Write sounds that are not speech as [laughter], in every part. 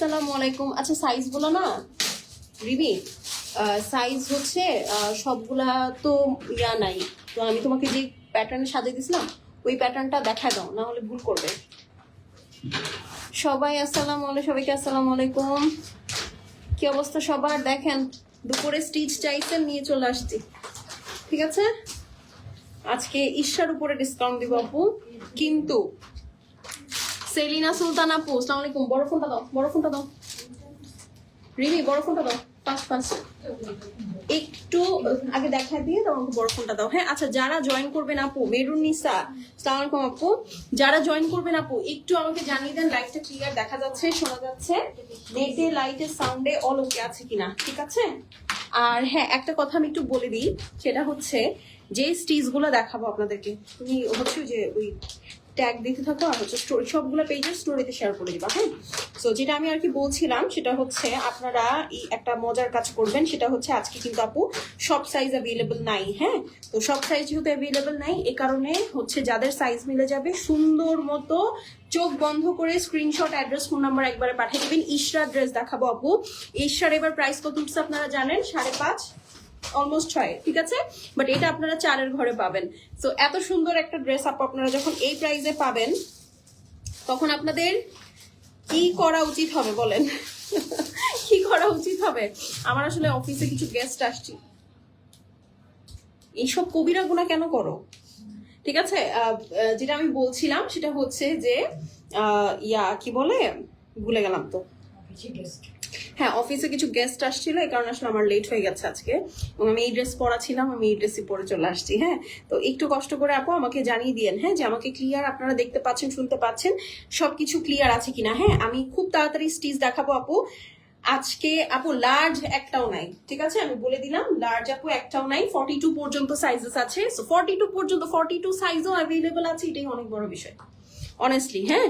আসসালামু আলাইকুম। আচ্ছা সাইজ বলো না? রিবি সাইজ হচ্ছে সবগুলা তো ইয়া নাই। তো আমি তোমাকে যে প্যাটার্ন সাজিয়ে দিছিলাম ওই প্যাটার্নটা দেখা দাও, না হলে ভুল করবে। সবাই আসসালামু আলাইকুম, সবাইকে আসসালামু আলাইকুম। কি অবস্থা সবার? দেখেন, দুপুরে স্টিচ চাইছেন, নিয়ে চলে আসছি। ঠিক আছে? আজকে ঈর্ষার উপরে ডিসকাউন্ট দিব আপু। কিন্তু সেলিনা সুলতান আপু আসসালামু আলাইকুম বড় ফোনটা দাও বড় ফোনটা দাও। রিমি বড় ফোনটা দাও। ফাস্ট ফাস্ট একটু আগে দেখা দিয়ে আমাকে বড় ফোনটা দাও। হ্যাঁ আচ্ছা যারা জয়েন করবেন আপু মেরুন নিসা আসসালামু আলাইকুম আপু। যারা জয়েন করবেন আপু, একটু আমাকে জানিয়ে দেন লাইটটা ক্লিয়ার দেখা যাচ্ছে, শোনা যাচ্ছে। নেটে লাইটের সাউন্ডে অল ওকে আছে কিনা, ঠিক আছে? আর হ্যাঁ একটা কথা আমি একটু বলে দিই, সেটা হচ্ছে, যে স্টিচগুলো দেখাবো আপনাদেরকে, তুমি হচ্ছে যে ওই ট্যাগ দিতে থাকো আর হচ্ছে স্টোরি সবগুলো পেজের স্টোরিতে শেয়ার করে দিবা হ্যাঁ? সো যেটা আমি আর কি বলছিলাম, সেটা হচ্ছে আপনারা এই একটা মজার কাজ করবেন, সেটা হচ্ছে আজকে কিন্তু আপু সব সাইজ অ্যাভেলেবল নাই হ্যাঁ? তো সব সাইজ যেহেতু অ্যাভেলেবল নাই, এ কারণে হচ্ছে যাদের সাইজ মিলে যাবে, সুন্দর মতো চোখ বন্ধ করে স্ক্রিনশট অ্যাড্রেস ফোন নাম্বার একবারে পাঠিয়ে দেবেন। ইশরা ড্রেস দেখাবো আপু। ইশরার এবার প্রাইস কত উঠছে আপনারা জানেন? সাড়ে পাঁচ অলমোস্ট ছয়, ঠিক আছে? বাট এটা আপনারা চারের ঘরে পাবেন। সো এত সুন্দর একটা ড্রেস আপ আপনারা যখন এই প্রাইসে পাবেন, তখন আপনাদের কি করা উচিত হবে বলেন? [laughs] কি করা উচিত হবে? আমার আসলে অফিসে কিছু গেস্ট আসছি। এইসব কবিরা গুণা কেন করো? ঠিক আছে? যেটা আমি বলছিলাম, সেটা হচ্ছে যে ইয়া, কি বলে? ভুলে গেলাম তো। হ্যাঁ অফিসে কিছু গেস্ট আসছিল, এই কারণে আসলে আমার লেট হয়ে গেছে আজকে। এবং আমি এই ড্রেস পরা ছিলাম আমি এই ড্রেসই পরে চলে আসছি হ্যাঁ। তো একটু কষ্ট করে আপু আমাকে জানিয়ে দিয়েন হ্যাঁ যে আমাকে ক্লিয়ার আপনারা দেখতে পাচ্ছেন, শুনতে পাচ্ছেন, সবকিছু ক্লিয়ার আছে কিনা। হ্যাঁ আমি খুব তাড়াতাড়ি স্টিচ দেখাবো আপু। আজকে আপু লার্জ একটাও নাই, ঠিক আছে? আমি বলে দিলাম লার্জ আপু একটাও নাই ফর্টি টু পর্যন্ত সাইজেস আছে। সো ফর্টি টু পর্যন্ত ফর্টি টু সাইজও অ্যাভেলেবল আছে, এটাই অনেক বড় বিষয়। অনেস্টলি হ্যাঁ?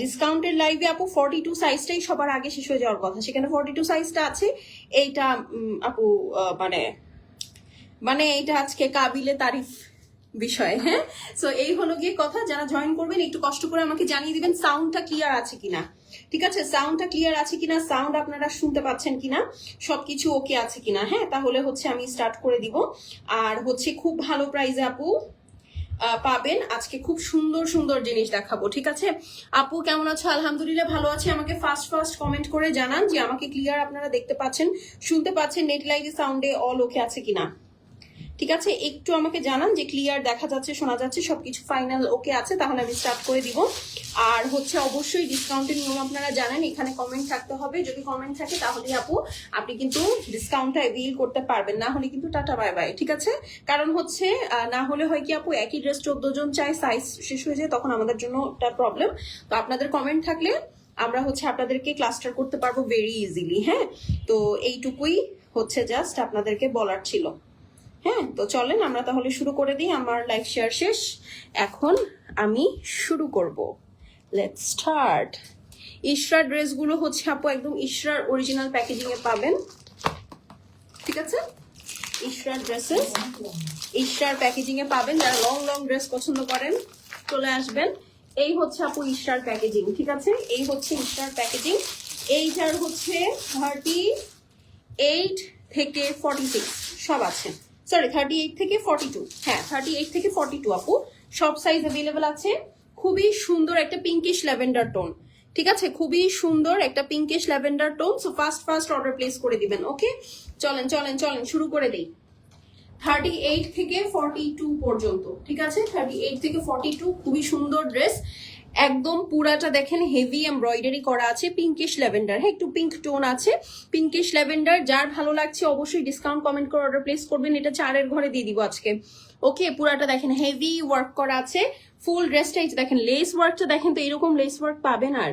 ডিসকাউন্টের লাইভে আপু ফর্টি টু সাইজটাই সবার আগে শেষ হয়ে যাওয়ার কথা। সেখানে ফর্টি টু সাইজটা আছে। এইটা আপু মানে মানে এইটা আজকে কাবিলে তারিফ বিষয় হ্যাঁ? সো এই হলো গিয়ে কথা। যারা জয়েন করবেন, একটু কষ্ট করে আমাকে জানিয়ে দিবেন সাউন্ডটা ক্লিয়ার আছে কিনা। ঠিক আছে? সাউন্ডটা ক্লিয়ার আছে কিনা? সাউন্ড আপনারা শুনতে পাচ্ছেন কিনা? সবকিছু ওকে আছে কিনা? হ্যাঁ? তাহলে হচ্ছে আমি স্টার্ট করে দিব। আর হচ্ছে খুব ভালো প্রাইজে আপু পাবেন। আজকে খুব সুন্দর সুন্দর জিনিস দেখাবো, ঠিক আছে? আপু, কেমন আছো? আলহামদুলিল্লাহ ভালো আছে। আমাকে ফার্স্ট ফার্স্ট কমেন্ট করে জানান যে আমাকে ক্লিয়ার আপনারা দেখতে পাচ্ছেন, শুনতে পাচ্ছেন নেট লাইভে সাউন্ডে অল ওকে আছে কিনা। ঠিক আছে? একটু আমাকে জানান যে ক্লিয়ার দেখা যাচ্ছে, শোনা যাচ্ছে, সবকিছু ফাইনাল ওকে আছে, তাহলে আমি স্টার্ট করে দিব। আর হচ্ছে অবশ্যই ডিসকাউন্টের নিয়ম আপনারা জানেন, এখানে কমেন্ট থাকতে হবে। যদি কমেন্ট থাকে তাহলে আপু, আপনি কিন্তু ডিসকাউন্টটা এভিল করতে পারবেন। না হলে কিন্তু টাটা বাই বাই ঠিক আছে? কারণ হচ্ছে না হলে হয় কি আপু, একই ড্রেস চোদ্দ জন চাই সাইজ শেষ হয়ে যায়, তখন আমাদের জন্য এটা প্রবলেম তো আপনাদের কমেন্ট থাকলে আমরা হচ্ছে আপনাদেরকে ক্লাস্টার করতে পারব ভেরি ইজিলি হ্যাঁ? তো এইটুকুই হচ্ছে জাস্ট আপনাদেরকে বলার ছিল। হ্যাঁ তো চলেন আমরা তাহলে শুরু করে দিই, আমার লাইফ শেয়ার শেষ। এখন আমি শুরু করব। লেটস স্টার্ট ইশরার ড্রেসগুলো হচ্ছে আপু একদম ইশরার অরিজিনাল প্যাকেজিং এ পাবেন। ঠিক আছে? ইশরার ড্রেসেস ইশরার প্যাকেজিং এ পাবেন। যারা লং লং ড্রেস পছন্দ করেন, চলে আসবেন। এই হচ্ছে আপু ইশরার প্যাকেজিং ঠিক আছে? এই হচ্ছে ইশরার প্যাকেজিং এইটার হচ্ছে থার্টি এইট থেকে ফর্টি সিক্স সব আছে। সরি থার্টি এইট থেকে ফর্টি টু হ্যাঁ থার্টি এইট থেকে ফর্টি টু আপু। সব সাইজ অ্যাভেলেবেল আছে। খুবই সুন্দর একটা পিঙ্কিশ ল্যাভেন্ডার টোন ঠিক আছে? খুবই সুন্দর একটা pinkish lavender tone so first first order place করে দিবেন ওকে চলেন চলেন চলেন, শুরু করে দিই। থার্টি এইট থেকে ফর্টি টু পর্যন্ত, ঠিক আছে? থার্টি এইট থেকে ফর্টি টু খুবই সুন্দর ড্রেস একদম পুরাটা দেখেন হেভি এমব্রয়ডারি করা আছে পিঙ্কিশ ল্যাভেন্ডার হ্যাঁ একটু পিঙ্ক টোন আছে। পিঙ্কিশ ল্যাভেন্ডার যার ভালো লাগছে অবশ্যই ডিসকাউন্ট কমেন্ট করে অর্ডার প্লেস করবেন। এটা চারের ঘরে দিয়ে দিব আজকে। ওকে পুরাটা দেখেন হেভি ওয়ার্ক করা আছে। ফুল ড্রেসটা দেখেন লেস ওয়ার্কটা দেখেন তো এরকম লেস ওয়ার্ক পাবেন আর।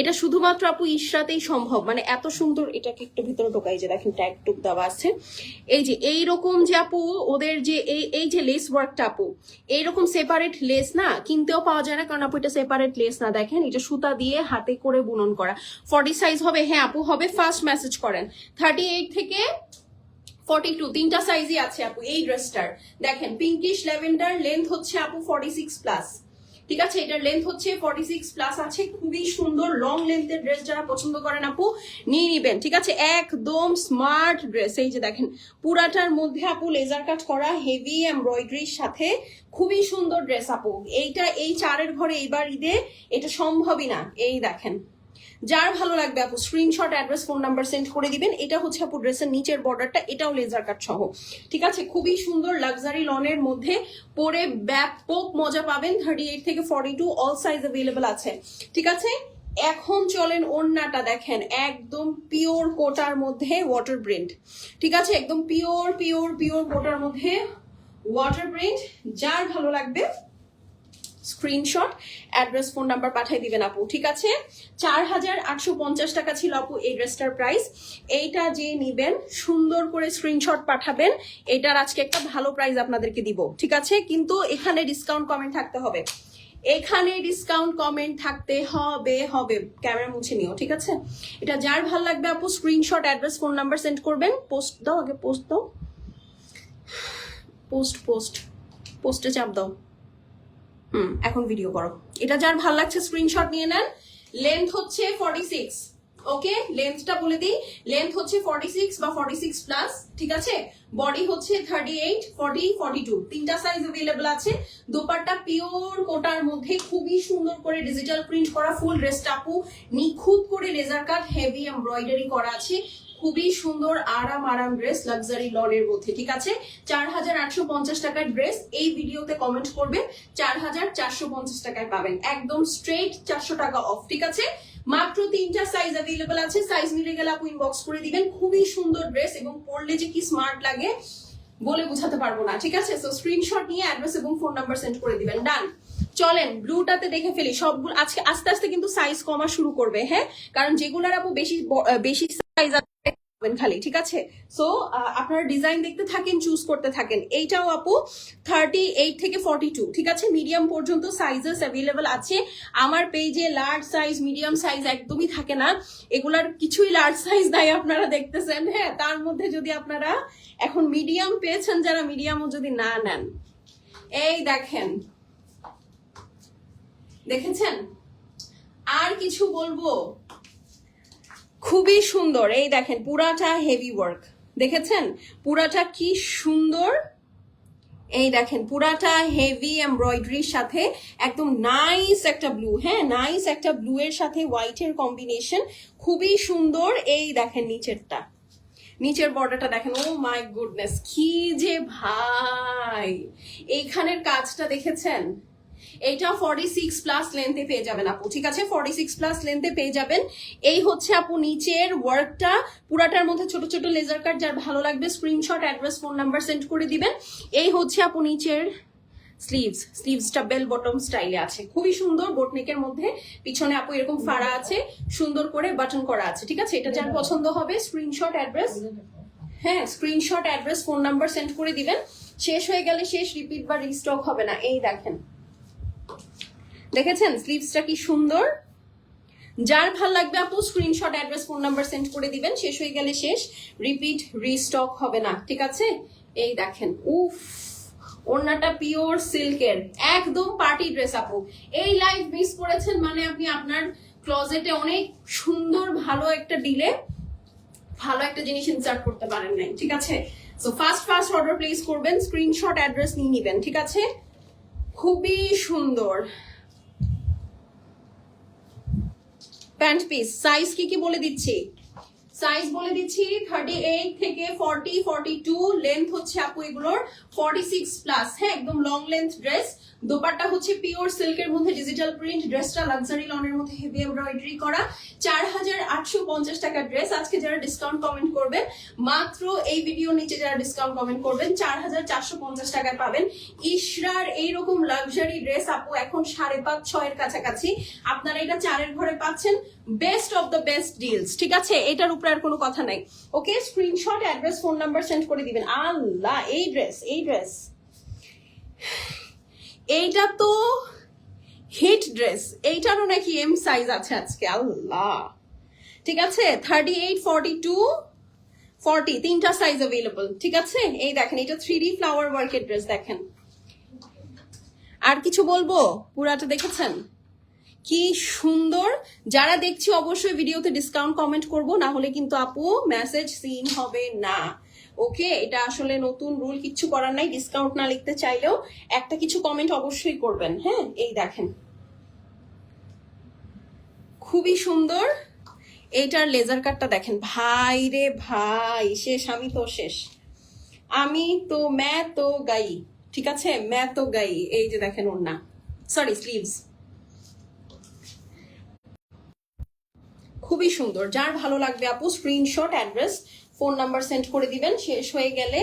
এটা শুধুমাত্র আপু ইশরাতেই সম্ভব। মানে এত সুন্দর এটাকে একটু ভিতরে ঢোকাই যে দেখেন ট্যাগ টুক দেওয়া আছে। এই যে এই রকম যে আপু, ওদের যে এই এই যে লেস ওয়ার্কটা আপু, এইরকম সেপারেট লেস না, কিনতেও পাওয়া যায় না, কারণ আপু এটা সেপারেট লেস না। দেখেন, এটা সুতা দিয়ে হাতে করে বুনন করা। ফর্টি সাইজ হবে হ্যাঁ আপু, হবে। ফার্স্ট মেসেজ করেন। থার্টি এইট থেকে ফর্টি টু তিনটা সাইজই আছে আপু, এই ড্রেসটার দেখেন পিঙ্কিশ ল্যাভেন্ডার লেন্থ হচ্ছে আপু ফর্টি সিক্স প্লাস ঠিক আছে, এটার লেন্থ হচ্ছে ফর্টি সিক্স প্লাস আছে, খুবই সুন্দর লং লেন্থের ড্রেস যারা পছন্দ করেন আপু, নিয়ে নিবেন, ঠিক আছে? একদম স্মার্ট ড্রেস এই যে দেখেন, পুরাটার মধ্যে আপু লেজার কাট করা হেভি এমব্রয়ডারির সাথে খুবই সুন্দর ড্রেস আপু। এইটা এই চারের ঘরে এইবার ঈদে এটা সম্ভবই না, এই দেখেন। যার ভালো লাগবে আপু screenshot address phone number send করে দিবেন। এটা হচ্ছে আপু ড্রেসের নিচের বর্ডারটা এটাও লেজার কাট সহ। ঠিক আছে? খুবই সুন্দর লাক্সারি লনের মধ্যে পরে ব্যাপক মজা পাবেন। থার্টি এইট থেকে forty two all size available আছে। ঠিক আছে? এখন চলেন ওড়নাটা দেখেন, একদম পিওর কোটার মধ্যে ওয়াটার প্রিন্ট ঠিক আছে? একদম পিওর পিওর পিওর কোটার মধ্যে ওয়াটার প্রিন্ট যার ভালো লাগবে স্ক্রিনশট অ্যাড্রেস ফোন নাম্বার পাঠিয়ে দিবেন আপু, ঠিক আছে? চার হাজার আটশো পঞ্চাশ টাকা ছিল আপু এই ড্রেসটার প্রাইস এইটা যে নিবেন, সুন্দর করে স্ক্রিনশট পাঠাবেন, এটার আজকে একটা ভালো প্রাইস আপনাদেরকে দিব, ঠিক আছে? কিন্তু এখানে ডিসকাউন্ট কমেন্ট থাকতে হবে। এখানে ডিসকাউন্ট কমেন্ট থাকতে হবে হবে। ক্যামেরা মুছে নিও, ঠিক আছে? এটা যার ভালো লাগবে আপু screenshot address phone number send করবেন। পোস্ট দাও আগে পোস্ট দাও। পোস্ট পোস্ট পোস্টে চাপ দাও। হুম, এখন ভিডিও করো। এটা যার ভালো লাগছে স্ক্রিনশট নিয়ে নেন। লেন্থ হচ্ছে ফর্টি সিক্স ওকে লেন্থটা বলে দিই। লেন্থ হচ্ছে ফর্টি সিক্স বা ফর্টি সিক্স প্লাস ঠিক আছে? বডি হচ্ছে thirty eight forty forty two তিনটা সাইজ অ্যাভেলেবল আছে। দোপাট্টা পিওর কোটার মধ্যে খুবই সুন্দর করে ডিজিটাল প্রিন্ট করা ফুল ড্রেসটা আপু। নিখুঁত করে লেজার কাট হেভি এমব্রয়ডারি করা আছে। খুবই সুন্দর আরাম আরাম ড্রেস লাক্সারি লনের মধ্যে, ঠিক আছে? চার হাজার আটশো পঞ্চাশ টাকার ড্রেস এই ভিডিওতে কমেন্ট করবেন। চার হাজার চারশো পঞ্চাশ টাকায় পাবেন। একদম স্ট্রেট চারশো টাকা অফ ঠিক আছে? মাত্র তিনটা সাইজ অ্যাভেলেবল আছে। সাইজ মিলে গেলে আপু ইনবক্স করে দিবেন। খুবই সুন্দর ড্রেস এবং পরলে যে কি স্মার্ট লাগে বলে বুঝাতে পারব না, ঠিক আছে? সো স্ক্রিনশট নিয়ে অ্যাড্রেস এবং ফোন নাম্বার সেন্ড করে দিবেন। ডান চলেন ব্লুটাতে দেখে ফেলি। সবগুলো আজকে আস্তে আস্তে কিন্তু সাইজ কমা শুরু করবে হ্যাঁ? কারণ যেগুলোর আপু বেশি বেশি সাইজ খালি, ঠিক আছে? সো আপনারা ডিজাইন দেখতে থাকেন চুজ করতে থাকেন। এইটাও আপু থার্টি এইট থেকে ফর্টি টু ঠিক আছে? মিডিয়াম পর্যন্ত সাইজেস অ্যাভেলেবল আছে। আমার পেজে লার্জ সাইজ মিডিয়াম সাইজ একদমই থাকে না। এগুলার কিছুই লার্জ সাইজ নাই আপনারা দেখতেছেন হ্যাঁ? তার মধ্যে যদি আপনারা এখন মিডিয়াম পেয়েছেন, যারা মিডিয়ামও যদি না নেন। এই দেখেন। দেখেছেন? আর কিছু বলব? খুবই সুন্দর। এই দেখেন, পুরাটা হেভি ওয়ার্ক দেখেছেন? পুরাটা কি সুন্দর? এই দেখেন, পুরাটা হেভি এমব্রয়ডারির সাথে একদম নাইস একটা ব্লু হ্যাঁ? নাইস একটা ব্লু এর সাথে হোয়াইটের কম্বিনেশন খুবই সুন্দর। এই দেখেন নিচেরটা। নিচের বর্ডারটা দেখেন ও মাই গুডনেস কি যে ভাই! এইখানের কাজটা দেখেছেন? এইটা ফর্টি সিক্স প্লাস লেন্থে পেয়ে যাবেন আপু, ঠিক আছে? ফর্টি সিক্স প্লাস লেন্থে পেয়ে যাবেন। এই হচ্ছে আপু নিচের ওয়ার্কটা পুরাটার মধ্যে ছোট ছোট লেজার কাট যার ভালো লাগবে screenshot address phone number send করে দিবেন। এই হচ্ছে আপু নিচের স্লিভস স্লিভসটা বেল বটম স্টাইলে আছে। খুবই সুন্দর বোটনেকের মধ্যে। পিছনে আপু এরকম ফাড়া আছে, সুন্দর করে বাটন করা আছে, ঠিক আছে? এটা যার পছন্দ হবে স্ক্রিনশট অ্যাড্রেস হ্যাঁ screenshot address phone number send করে দিবেন। শেষ হয়ে গেলে শেষ রিপিট বা রিস্টক হবে না। এই দেখেন। দেখেছেন? স্লিভসটা কি সুন্দর? যার ভালো লাগবে আপু screenshot address phone number send করে দিবেন, শেষ হয়ে গেলে শেষ। রিপিট রিস্টক হবে না, ঠিক আছে? এই দেখেন, উফ, ওড়নাটা পিওর সিল্কের একদম পার্টি ড্রেস আপু। এই লাইভ মিস করেছেন মানে আপনি আপনার ক্লোজেটে অনেক সুন্দর, ভালো একটা ডিলে ভালো একটা জিনিস ইনসার্ট করতে পারেন নাই, ঠিক আছে? So first first order place করবেন স্ক্রিনশট অ্যাড্রেস নিয়ে নিবেন, ঠিক আছে? খুবই সুন্দর। প্যান্ট পিস সাইজ কি কি বলে দিচ্ছি? সাইজ বলে দিচ্ছি থার্টি থেকে ফর্টি ফর্টি টু লেন্থ হচ্ছে আপু এগুলোর ফর্টি প্লাস হ্যাঁ একদম লং লেন্থ ড্রেস দোপাট্টা হচ্ছে পিওর সিল্কের মধ্যে ডিজিটাল প্রিন্ট ড্রেসটা লাক্সারি লনের মধ্যে হেভি এমব্রয়ডারি করা। চার হাজার আটশো পঞ্চাশ টাকা ড্রেস আজকে যারা ডিসকাউন্ট কমেন্ট করবেন, মাত্র এই ভিডিও নিচে যারা ডিসকাউন্ট কমেন্ট করবেন, চার হাজার চারশো পঞ্চাশ টাকায় পাবেন। ইশরার এইরকম লাক্সারি ড্রেস আপু এখন সাড়ে পাঁচ, ছয়ের কাছাকাছি। আপনারা এটা চারের ঘরে পাচ্ছেন। Best of the best deals ঠিক আছে? এটার উপরে আর কোনো কথা নাই। Okay screenshot address phone number send করে দিবেন। আল্লাহ, এই ড্রেস এই ড্রেস এইটা তো হিট ড্রেস এইটারও নাকি এম সাইজ আছে আজকে, আল্লাহ। ঠিক আছে? Thirty eight forty two forty তিনটা সাইজ অ্যাভেলেবল ঠিক আছে? এই দেখেন এটা থ্রি ডি ফ্লাওয়ার ওয়ার্কের ড্রেস দেখেন। আর কিছু বলব? পুরাটা দেখেছেন? কি সুন্দর। যারা দেখছি অবশ্যই ভিডিওতে ডিসকাউন্ট কমেন্ট করব, না হলে কিন্তু আপু মেসেজ সিন হবে না। ওকে এটা আসলে নতুন রুল কিচ্ছু করার নাই ডিসকাউন্ট না লিখতে চাইলেও একটা কিছু কমেন্ট অবশ্যই করবেন হ্যাঁ? এই দেখেন। খুবই সুন্দর। এইটার লেজার কাটটা দেখেন। ভাই রে ভাই, শেষ, আমি তো শেষ। আমি তো, ম্যা তো গাই, ঠিক আছে? ম্যা তো গাই, এই যে দেখেন ওর না সরি স্লিভস খুবই সুন্দর। যার ভালো লাগবে আপু screenshot address phone number send করে দিবেন। শেষ হয়ে গেলে,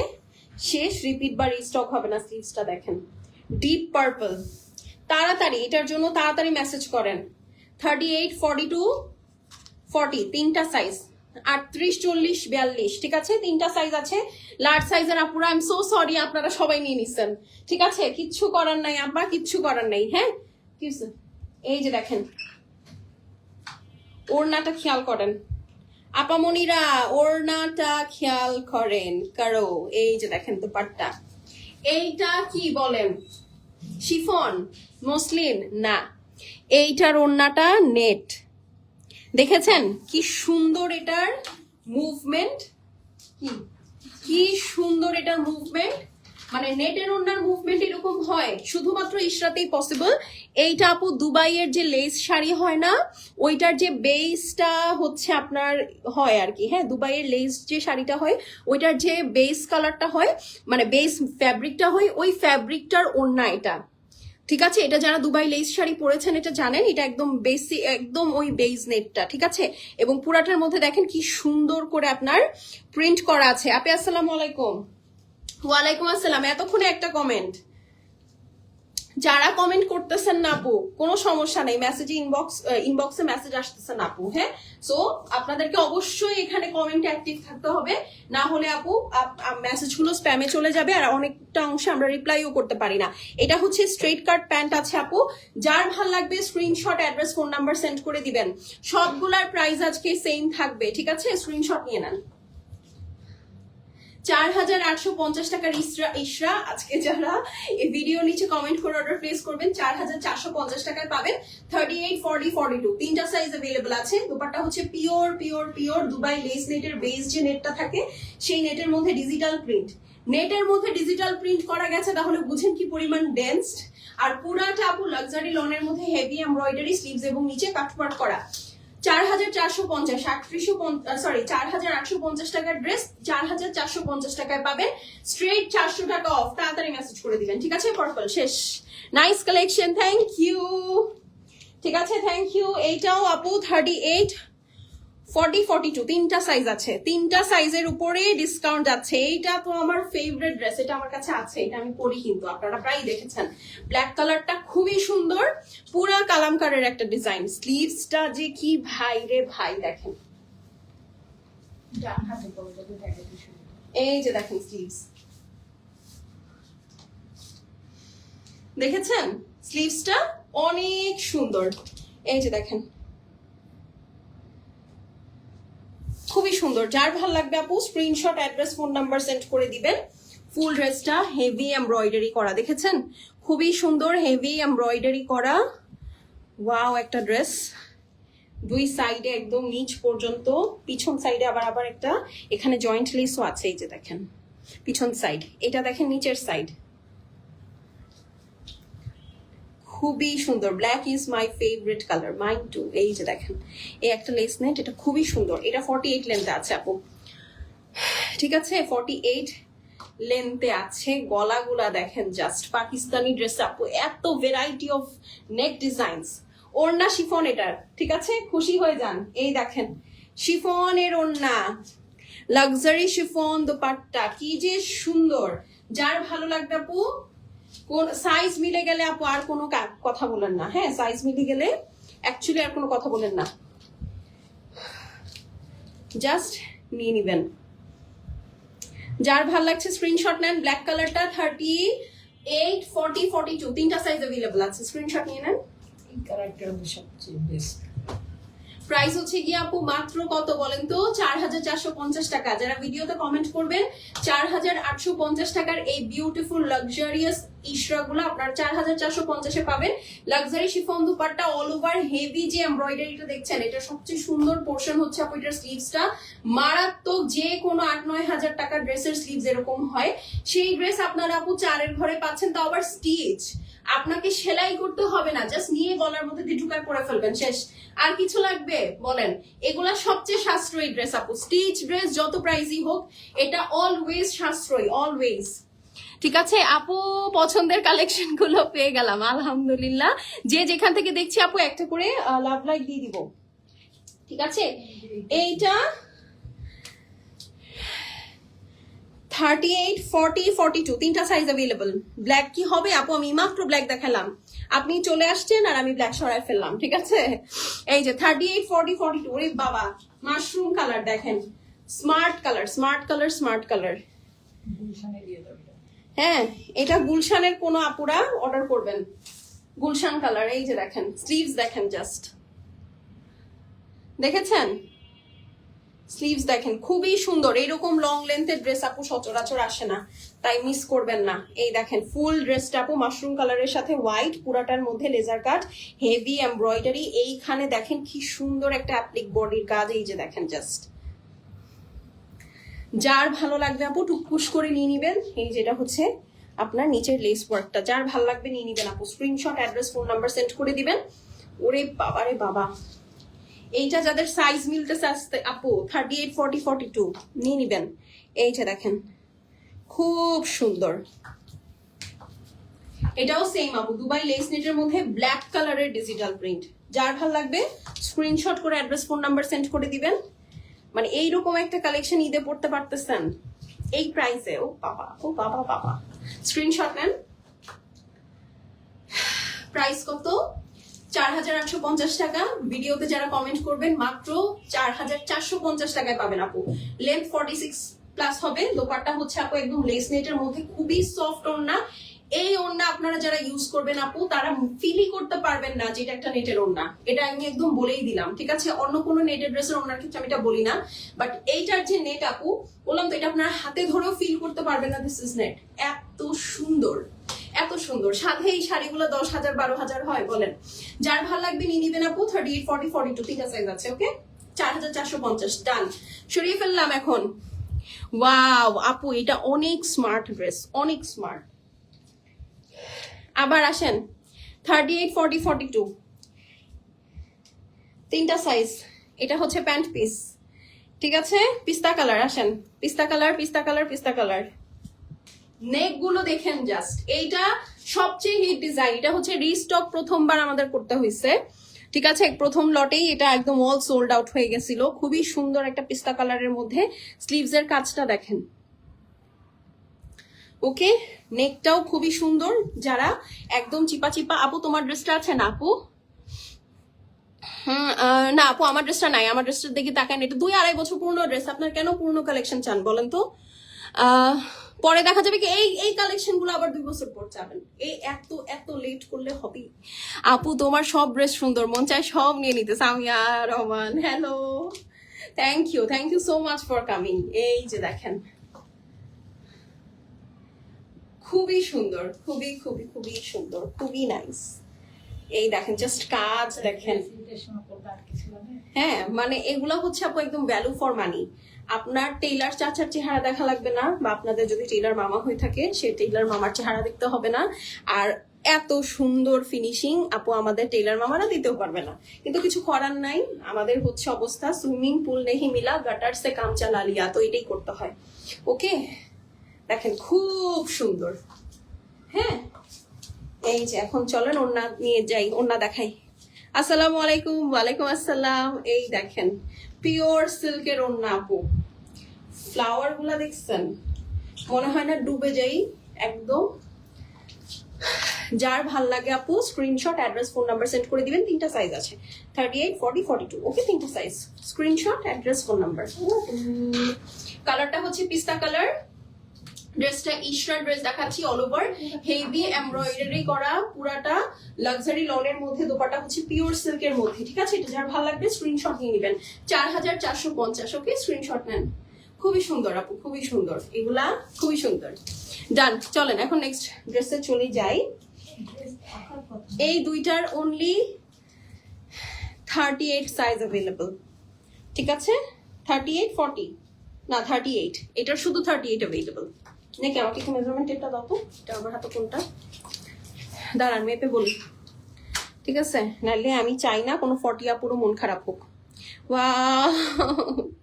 শেষ রিপিট বা রিস্টক হবে না স্লিভসটা দেখেন। ডিপ পার্পল তাড়াতাড়ি, এটার জন্য তাড়াতাড়ি মেসেজ করেন। Thirty eight forty two forty তিনটা সাইজ আটত্রিশ, চল্লিশ, বিয়াল্লিশ, ঠিক আছে? তিনটা সাইজ আছে। লার্জ সাইজের আপুরা আই এম সো সরি আপনারা সবাই নিয়ে নিচ্ছেন ঠিক আছে? কিচ্ছু করার নাই আব্বা কিচ্ছু করার নাই হ্যাঁ? কি? এই যে দেখেন ওড়নাটা খেয়াল করেন। আপামনিরা ওড়নাটা খেয়াল করেন। কারও, এই যে দেখেন তো পাটটা এইটা কি বলেন? শিফন, মসলিন, না। এইটার ওড়নাটা নেট দেখেছেন? কি সুন্দর এটার মুভমেন্ট কি? সুন্দর এটার মুভমেন্ট মানে নেটের ওনার মুভমেন্ট এরকম হয়। শুধুমাত্র ইশরাতেই পসিবল এইটা আপু দুবাইয়ের যে লেস শাড়ি হয় না, ওইটার যে বেসটা হচ্ছে আপনার হয় আর কি। হ্যাঁ দুবাইয়ের লেস যে শাড়িটা হয়, ওইটার যে বেস কালারটা হয় মানে বেস ফ্যাব্রিকটা হয়, ওই ফ্যাব্রিকটার ওড়না এটা। ঠিক আছে? এটা যারা দুবাই লেস শাড়ি পরেছেন, এটা জানেন, এটা একদম বেসি একদম ওই বেস নেটটা ঠিক আছে? এবং পুরাটার মধ্যে দেখেন কি সুন্দর করে আপনার প্রিন্ট করা আছে। আপে, আসসালামু আলাইকুম। ওয়ালাইকুম আসসালাম। এতক্ষণে একটা কমেন্ট যারা কমেন্ট করতেছেন না আপু, কোনো সমস্যা নেই। মেসেজে ইনবক্স ইনবক্সে মেসেজ আসতেছে না আপু হ্যাঁ? সো আপনাদেরকে অবশ্যই এখানে কমেন্ট অ্যাক্টিভ থাকতে হবে। না হলে আপু মেসেজগুলো স্প্যামে চলে যাবে আর অনেকটা অংশে আমরা রিপ্লাইও করতে পারি না। এটা হচ্ছে স্ট্রেট কাট প্যান্ট আছে আপু। যার ভালো লাগবে screenshot address phone number send করে দিবেন। সবগুলার প্রাইস আজকে সেম থাকবে, ঠিক আছে? স্ক্রিনশট নিয়ে নেন। চার হাজার আটশো পঞ্চাশ টাকার ইসরা ইসরা আজকে যারা এই ভিডিও নিচে কমেন্ট করে অর্ডার প্লেস করবেন, চার হাজার চারশো পঞ্চাশ পাবেন থার্টি এইট টু তিনটা সাইজ আছে। হচ্ছে পিওর পিওর পিওর দুবাই নেটের যে নেটটা থাকে, সেই নেটের মধ্যে ডিজিটাল প্রিন্ট নেটের মধ্যে ডিজিটাল প্রিন্ট করা গেছে, তাহলে বুঝেন কি পরিমাণ ডেন্সড আর পুরাটা আপু লাক্সারি লনের মধ্যে হেভি এমব্রয়ডারি স্লিভস এবং নিচে কাটওয়ার্ক করা। চার হাজার চারশো পঞ্চাশ, আটত্রিশশো সরি চার হাজার আটশো পঞ্চাশ টাকার ড্রেস চার হাজার চারশো পঞ্চাশ টাকায় পাবেন। স্ট্রেট চারশো টাকা অফ তাড়াতাড়ি মেসেজ করে দিবেন, ঠিক আছে? পার্পল শেষ। নাইস কালেকশন থ্যাংক ইউ ঠিক আছে থ্যাংক ইউ এইটাও আপু thirty eight forty forty two তিনটা সাইজ আছে। তিনটা সাইজের উপরে ডিসকাউন্ট যাচ্ছে। এইটা তো আমার ফেভারিট ড্রেস এটা আমার কাছে আছে এটা আমি পরি কিন্তু আপনারা প্রায় দেখেছেন। ব্ল্যাক কালারটা খুবই সুন্দর পুরা কালামকারের একটা ডিজাইন স্লিভসটা যে কি ভাই রে ভাই দেখেন। এই যে দেখেন স্লিভস দেখেছেন? স্লিভসটা অনেক সুন্দর। এই যে দেখেন খুবই সুন্দর। যার ভালো লাগবে আপু screenshot address phone number send করে দিবেন। ফুল ড্রেসটা হেভি এমব্রয়ডারি করা, দেখেছেন? খুবই সুন্দর হেভি এমব্রয়ডারি করা। ওয়াও একটা ড্রেস দুই সাইডে একদম নিচ পর্যন্ত, পিছন সাইডে আবার আবার একটা। এখানে জয়েন্ট লেসও আছে, এই যে দেখেন। পিছন সাইড এটা দেখেন নিচের সাইড খুবই সুন্দর। Black is my favourite colour mine too এই যে দেখেন, এই একটা লেস নেট এটা খুবই সুন্দর। এটা ফর্টি এইট লেন্থে আছে আপু। ঠিক আছে? ফর্টি এইট লেন্থে আছে। গলাগুলা দেখেন জাস্ট পাকিস্তানি ড্রেস আপু। এত ভেরাইটি অফ নেক ডিজাইনস ওড়না শিফন এটার ঠিক আছে? খুশি হয়ে যান। এই দেখেন, শিফনের ওড়না। Luxury chiffon dupatta. কি যে সুন্দর। যার ভালো লাগবে আপু? কোন সাইজ মিলে গেলে আপু আর কোনো কথা বলেন না। হ্যাঁ সাইজ মিলে গেলে অ্যাকচুয়ালি আর কোনো কথা বলেন না। জাস্ট নিয়ে নিবেন। যার ভালো লাগছে স্ক্রিনশট নেন ব্ল্যাক কালারটা thirty eight forty forty two তিনটা সাইজ অ্যাভেলেবল আছে। স্ক্রিনশট নিয়ে নেন। কালারটা সবচেয়ে বেস্ট প্রাইস হচ্ছে গিয়ে আপু মাত্র কত বলেন তো? চার হাজার চারশো পঞ্চাশ টাকা। যারা ভিডিওতে কমেন্ট করবেন চার হাজার আটশো পঞ্চাশ টাকার এই বিউটিফুল লাক্সারিয়াস ইশরাগুলো আপনার চার হাজার চারশো পঞ্চাশে পাবেন। Luxury chiffon dupatta all over heavy যে এমব্রয়ডারিটা দেখছেন, এটা সবচেয়ে সুন্দর পোর্শন হচ্ছে আপু এটার স্লিভসটা মারাত্মক যে কোনো আট নয় হাজার টাকার ড্রেসের স্লিভস এরকম হয়। সেই ড্রেস আপনারা আপু চারের ঘরে পাচ্ছেন, তাও আবার স্টিচ আপনাকে সেলাই করতে হবে না জাস্ট নিয়ে গলার মধ্যে দিয়ে ঢুকায় পরে ফেলবেন শেষ। আর কিছু লাগবে? বলেন এগুলা সবচেয়ে সাশ্রয়ী ড্রেস আপু। স্টিচ ড্রেস যত প্রাইসই হোক এটা অলওয়েজ সাশ্রয়ী অলওয়েজ ঠিক আছে? আপু পছন্দের কালেকশনগুলো পেয়ে গেলাম আলহামদুলিল্লাহ। যে যেখান থেকে দেখছি আপু একটা করে লাভ লাইক দিয়ে দিব। ঠিক আছে? এইটা thirty eight forty forty two তিনটা সাইজ অ্যাভেলেবল ব্ল্যাক কি হবে? আপু, আমি মাত্র ব্ল্যাক দেখালাম। আপনি চলে আসছেন আর আমি ব্ল্যাক সরাই ফেললাম, ঠিক আছে? এই যে thirty eight forty forty two ওরে বাবা মাশরুম কালার দেখেন। Smart colour smart colour smart colour হ্যাঁ এটা গুলশানের কোনো আপুরা অর্ডার করবেন। গুলশান কালার এই যে দেখেন স্লিভস দেখেন জাস্ট দেখেছেন? স্লিভস দেখেন, খুবই সুন্দর। এরকম লং লেন্থের ড্রেস আপু সচরাচর আসে না। তাই মিস করবেন না। এই দেখেন ফুল ড্রেসটা আপু মাশরুম কালারের সাথে হোয়াইট পুরাটার মধ্যে লেজার কাট হেভি এমব্রয়ডারি এইখানে দেখেন কি সুন্দর একটা অ্যাপ্লিক বডির কাজ। এই যে দেখেন জাস্ট যার ভালো লাগবে আপু টুকপুস করে নিয়ে নিবেন। এই যেটা হচ্ছে আপনার নিচের লেস ওয়ার্কটা যার ভালো লাগবে নিয়ে নিবেন আপু। Screenshot address phone number send করে দিবেন। ওরে বাবা রে বাবা। এইটা যাদের সাইজ মিলতেছে আসতে আপু thirty eight forty forty two নিয়ে নিবেন। এইটা দেখেন, খুব সুন্দর। এটাও সেম আপু, দুবাই লেস নেটের মধ্যে ব্ল্যাক কালারের ডিজিটাল প্রিন্ট যার ভালো লাগবে স্ক্রিনশট করে অ্যাড্রেস ফোন নাম্বার সেন্ড করে দিবেন। মানে এইরকম একটা কালেকশন ঈদে পড়তে পারতেছেন। এই প্রাইসে ও বাবা ও বাবা বাবা। স্ক্রিনশট নেন। [sighs] প্রাইস কত? চার হাজার আটশো পঞ্চাশ টাকা। ভিডিওতে যারা কমেন্ট করবেন, মাত্র চার হাজার চারশো পঞ্চাশ টাকায় পাবেন আপু। লেন্থ ফর্টি সিক্স প্লাস হবে। দোপাট্টা হচ্ছে আপু একদম লেস নেটের মধ্যে। খুবই সফট ওড়না। এই ওড়না আপনারা যারা ইউজ করবেন আপু, তারা ফিলই করতে পারবেন না যেটা একটা নেটের ওড়না। এটা আমি একদম বলেই দিলাম, ঠিক আছে? অন্য কোনো নেটের ড্রেসের ওড়নার ক্ষেত্রে আমি এটা বলি না। বাট এইটার যে নেট আপু, বললাম তো, এটা আপনার হাতে ধরেও ফিল করতে পারবেন না দিস ইজ নেট এত সুন্দর। এত সুন্দর। সাথে এই শাড়িগুলো দশ হাজার, বারো হাজার হয়, বলেন। যার ভালো লাগবে নিয়ে নিবেন আপু thirty eight forty forty two তিনটা সাইজ আছে ওকে চার হাজার চারশো পঞ্চাশ ডান সরিয়ে ফেললাম এখন। ওয়াও আপু, এটা অনেক স্মার্ট ড্রেস অনেক স্মার্ট আবার আসেন। Thirty eight forty forty two তিনটা সাইজ এটা হচ্ছে প্যান্ট পিস ঠিক আছে? পিস্তা কালার আসেন। পিস্তা কালার পিস্তা কালার পিস্তা কালার নেকগুলো দেখেন জাস্ট এইটা সবচেয়ে হিট ডিজাইন এটা হচ্ছে রিস্টক প্রথমবার আমাদের করতে হয়েছে ঠিক আছে প্রথম লটেই এটা একদম অল সোল্ড আউট হয়ে গেছিল। খুবই সুন্দর একটা পিস্তা কালারের মধ্যে। স্লিভস এর কাজটা দেখেন। ওকে নেকটাও খুবই সুন্দর। যারা একদম চিপা চিপা আপু তোমার ড্রেসটা আছে না আপু? না আপু আমার ড্রেসটা নাই। আমার ড্রেসটার দেখি তাকান। এটা দুই আড়াই বছর পুরনো ড্রেস আপনার কেন পুরনো কালেকশন চান বলেন তো? আহ, পরে দেখা যাবে কি এই এই কালেকশনগুলো আবার দুই বছর পর যাবেন। এই এত এত লেট করলে হবে আপু তোমার সব ড্রেস সুন্দর মন চায় সব নিয়ে নিতে। Samia Rahman hello thank you thank you so much for coming এই যে দেখেন। খুবই সুন্দর খুবই খুবই খুবই সুন্দর খুবই নাইস এই দেখেন জাস্ট কাজ দেখেন। হ্যাঁ মানে এগুলো হচ্ছে আপু একদম ভ্যালু ফর মানি আপনার টেইলার চাচার চেহারা দেখা লাগবে না, বা আপনাদের যদি টেইলার মামা হয়ে থাকে সে টেইলার মামার চেহারা দেখতে হবে না। আর এত সুন্দর ফিনিশিং আপু আমাদের টেইলার মামারা দিতেও পারবে না। কিন্তু কিছু করার নাই, আমাদের হচ্ছে অবস্থা সুইমিং পুল নেহি মিলা গাটার সে কাম চালা লিয়া তো এটাই করতে হয়। ওকে? দেখেন খুব সুন্দর। হ্যাঁ? এই যে, এখন চলেন ওন্না নিয়ে যাই ওন্না দেখাই। আসসালামু আলাইকুম, ওয়ালাইকুম আসসালাম। এই দেখেন পিওর সিল্কের ওন্না আপু। ফ্লাওয়ারগুলা দেখছেন? মনে হয় না ডুবে যাই, একদম। যার ভালো লাগে আপু screenshot address phone number send করে দিবেন, তিনটা সাইজ আছে। Thirty eight forty forty two okay তিনটা size screenshot address phone number কালারটা হচ্ছে পিস্তা কালার ড্রেসটা ইশরা ড্রেস দেখাচ্ছি অল ওভার হেভি এমব্রয়ডারি করা, পুরাটা লাক্সারি লনের মধ্যে, দোপাটা হচ্ছে পিওর সিল্কের মধ্যে, ঠিক আছে? এটা যার ভালো লাগবে স্ক্রিনশট নিয়ে নেবেন। চার হাজার চারশো পঞ্চাশ ওকে স্ক্রিনশট নেন। খুবই সুন্দর আপু, খুবই সুন্দর। এগুলা খুবই সুন্দর। ডান চলেন, এখন নেক্সট ড্রেসে চলে যাই। এই দুইটার only thirty eight size available ঠিক আছে? থার্টি এইট ফর্টি না থার্টি এইট এটার শুধু থার্টি এইট অ্যাভেলেবল নাকি আমাকে একটু মেজারমেন্ট টেপটা দাও এটা আমার হাতে কোনটা? দাঁড়ান মেপে বলি। ঠিক আছে? নাহলে আমি চাই না কোনো ফর্টি আপুরও মন খারাপ হোক। ওয়া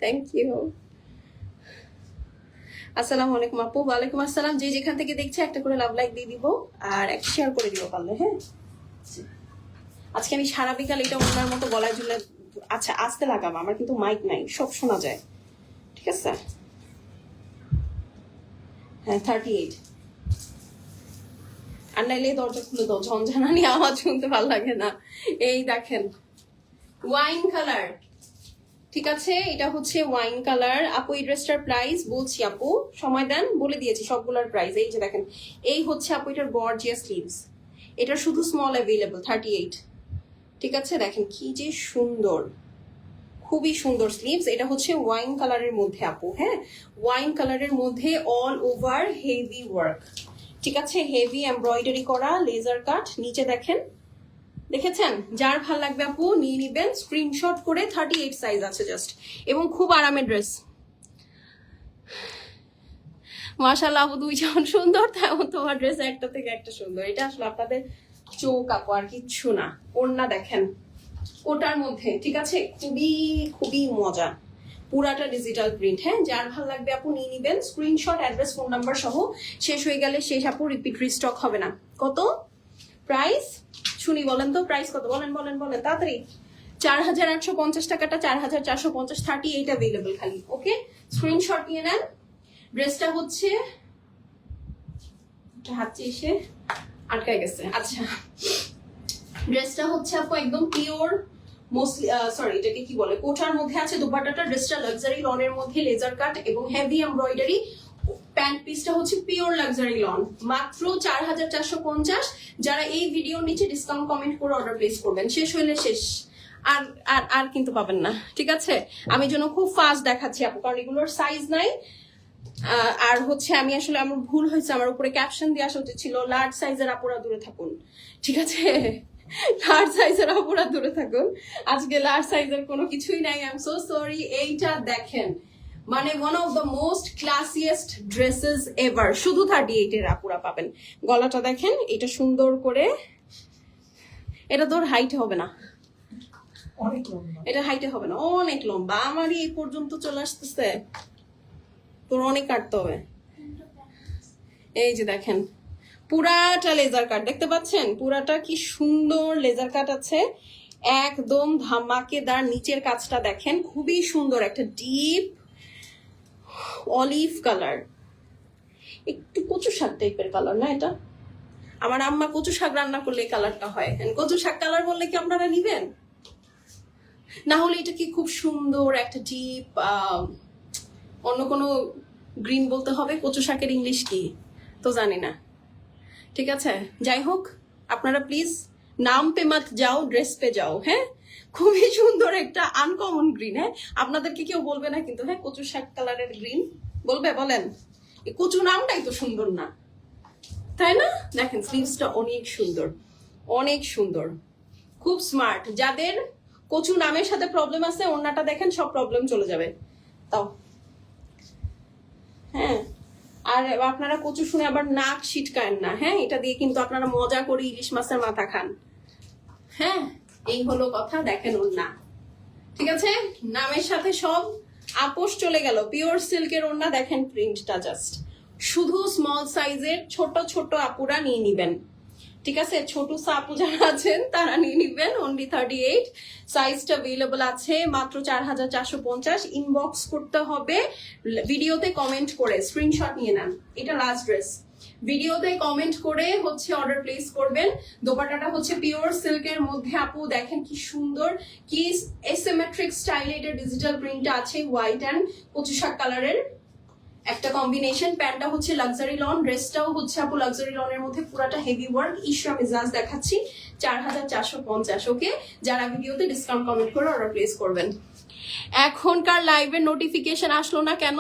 থ্যাংক ইউ আসসালামু আলাইকুম আপু, ওয়ালাইকুম আসসালাম। যে যেখান থেকে দেখছে, একটা করে লাভ লাইক দিয়ে দিব আর একটা শেয়ার করে দিব পারলে হ্যাঁ? আজকে আমি সারা বিকাল এটা ওনার মতো গলায় ঝুলে আচ্ছা আসতে লাগাবো, আমার কিন্তু মাইক নাই, সব শোনা যায়। ঠিক আছে? হ্যাঁ থার্টি এইট আর নাইলে দরজা খুলে দাও, ঝনঝনানি আওয়াজ শুনতে ভালো লাগে না। এই দেখেন ওয়াইন কালার ঠিক আছে, এটা হচ্ছে ওয়াইন কালার আপু, এই ড্রেসটার প্রাইস বলছি আপু, সময় দেন, বলে দিয়েছি সবগুলোর প্রাইস এই যে দেখেন, এই হচ্ছে আপু, এটার গর্জিয়াস স্লিভস এটা শুধু স্মল অ্যাভেলেবল থার্টি এইট ঠিক আছে, দেখেন কি যে সুন্দর, খুবই সুন্দর স্লিভস এটা হচ্ছে ওয়াইন কালারের মধ্যে আপু হ্যাঁ? ওয়াইন কালারের মধ্যে অল ওভার হেভি ওয়ার্ক ঠিক আছে হেভি এমব্রয়ডারি করা লেজার কাট নিচে দেখেন দেখেছেন? যার ভালো লাগবে আপু, নিয়ে নিবেন। স্ক্রিনশট করে থার্টি এইট সাইজ আছে জাস্ট এবং খুব আরামের ড্রেস মাশাল্লাহ আপু দুই যেমন সুন্দর তেমন তোমার ড্রেস একটা থেকে একটা সুন্দর। এটা আসলে আপনাদের চোখ আপু, আর কিচ্ছু না। ওড়না দেখেন, ওটার মধ্যে, ঠিক আছে? খুবই খুবই মজা। পুরাটা ডিজিটাল প্রিন্ট হ্যাঁ? যার ভালো লাগবে আপু, নিয়ে নিবেন। স্ক্রিনশট অ্যাড্রেস ফোন নাম্বার সহ শেষ হয়ে গেলে শেষ আপু রিপিট রিস্টক হবে না। কত? প্রাইস শুনি, বলেন তো প্রাইস কত? বলেন বলেন বলেন, তাড়াতাড়ি। চার হাজার আটশো পঞ্চাশ টাকাটা চার হাজার চারশো পঞ্চাশ থার্টি এইট অ্যাভেলেবল খালি ওকে স্ক্রিনশট নিয়ে নেন। ড্রেসটা হচ্ছে হাতে এসে আটকায় গেছে। আচ্ছা। ড্রেসটা হচ্ছে আপু একদম পিওর মোস্টলি সরি এটাকে কি বলে? কোটার মধ্যে আছে, দুপাট্টাটা ড্রেসটা লাক্সারি লনের মধ্যে লেজার কাট এবং হেভি এমব্রয়ডারি প্যান্ট পিসটা হচ্ছে পিওর লাক্সারি লন। মাত্র চার হাজার চারশো পঞ্চাশ। যারা এই ভিডিওর নিচে ডিসকাউন্ট কমেন্ট করে অর্ডার প্লেস করবেন, শেষ হইলে শেষ। আর আর আর কিন্তু পাবেন না, ঠিক আছে? আমি জন্য খুব ফাস্ট দেখাচ্ছি আপু, কারণ এগুলোর সাইজ নাই। আর হচ্ছে আমি আসলে আমার ভুল হয়েছে, আমার উপরে ক্যাপশন দিয়ে আসা উচিত ছিল লার্জ সাইজের আপুরা দূরে থাকুন, ঠিক আছে? লার্জ সাইজের আপুরা দূরে থাকুন। আজকে লার্জ সাইজের কোনো কিছুই নাই আই এম সো সরি এইটা দেখেন। মানে one of the most classiest dresses ever শুধু থার্টি এইটের আপুরা পাবেন। গলাটা দেখেন এটা সুন্দর করে এটা তোর হাইট হবে না। এটা হাইটে হবে না অনেক লম্বা। আমারই এই পর্যন্ত চলে আসতেছে। তোর অনেক কাটতে হবে। এই যে দেখেন পুরাটা লেজার কাট দেখতে পাচ্ছেন? পুরাটা কি সুন্দর লেজার কাট আছে। একদম ধামাকেদার নিচের কাজটা দেখেন। খুবই সুন্দর একটা ডিপ অলিভ কালার একটু কচু শাক টাইপের কালার না এটা? আমার আম্মা কচু শাক রান্না করলে কালারটা হয়। কচু শাক কালার বললে কি আপনারা নিবেন? না হলে এটা কি খুব সুন্দর, একটা ডিপ অন্য কোনো গ্রিন বলতে হবে? কচু শাকের ইংলিশ কি? তো জানি না। ঠিক আছে? যাই হোক, আপনারা প্লিজ নাম পে মাত যাও ড্রেস পে যাও হ্যাঁ? খুবই সুন্দর একটা আনকমন গ্রিন হ্যাঁ? আপনাদেরকে কেউ বলবে না কিন্তু হ্যাঁ কচু শাক কালারের গ্রিন বলবে, বলেন। এই কচু নামটাই তো সুন্দর না। তাই না? দেখেন স্লিভসটা অনেক সুন্দর। অনেক সুন্দর। খুব স্মার্ট যাদের কচু নামের সাথে প্রবলেম আছে ওনাটা দেখেন, সব প্রবলেম চলে যাবে। তাও। হ্যাঁ? আর আপনারা কচু শুনে আবার নাক ছিটকায়েন না হ্যাঁ? এটা দিয়ে কিন্তু আপনারা মজা করে ইলিশ মাছের মাথা খান। হ্যাঁ? এই হলো কথা, দেখেন ওর না ঠিক আছে? নামের সাথে সব আপোষ চলে গেল। পিওর সিল্কের ওড়না, দেখেন প্রিন্টটা জাস্ট শুধু স্মল সাইজের ছোট ছোট আপুরা নিয়ে নিবেন। ঠিক আছে? ছোট সাপু যারা আছেন, তারা নিয়ে নিবেন। অনলি থার্টি এইট সাইজটা অ্যাভেলেবল আছে মাত্র চার হাজার চারশো পঞ্চাশ। ইনবক্স করতে হবে। ভিডিওতে কমেন্ট করে স্ক্রিনশট নিয়ে নেন। এটা লাস্ট ড্রেস ভিডিওতে কমেন্ট করে হচ্ছে অর্ডার প্লেস করবেন। দোপাটাটা হচ্ছে পিওর সিল্কের মধ্যে। আপু, দেখেন কি সুন্দর, কি এসিমেট্রিক স্টাইলে এটা ডিজিটাল প্রিন্ট আছে হোয়াইট অ্যান্ড কচু শাক কালারের একটা কম্বিনেশন প্যান্টটা হচ্ছে লাক্সারি লন ড্রেসটাও হচ্ছে আপু লাক্সারি লনের মধ্যে। পুরাটা হেভি ওয়ার্ক আমি জাস্ট দেখাচ্ছি, চার হাজার চারশো পঞ্চাশ ওকে যারা ভিডিওতে ডিসকাউন্ট কমেন্ট করে অর্ডার প্লেস করবেন। এখনকার লাইভের নোটিফিকেশন আসলো না কেন?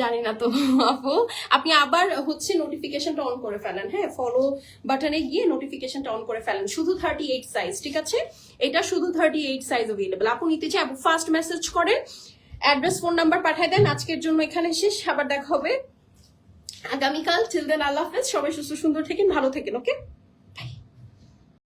জানি না তো আপু আপনি আবার হচ্ছে নোটিফিকেশনটা অন করে ফেলেন হ্যাঁ? ফলো বাটনে গিয়ে নোটিফিকেশনটা অন করে ফেলেন। শুধু থার্টি এইট সাইজ ঠিক আছে? এটা শুধু থার্টি এইট সাইজ অ্যাভেলেবল আপু নিতে চাই, আপু ফার্স্ট মেসেজ করেন অ্যাড্রেস ফোন নাম্বার পাঠিয়ে দেন। আজকের জন্য এখানে শেষ। আবার দেখা হবে। আগামীকাল। চিলড্রেন আল্লাহ হাফেজ। সবাই সুস্থ, সুন্দর থেকেন, ভালো থেকেন ওকে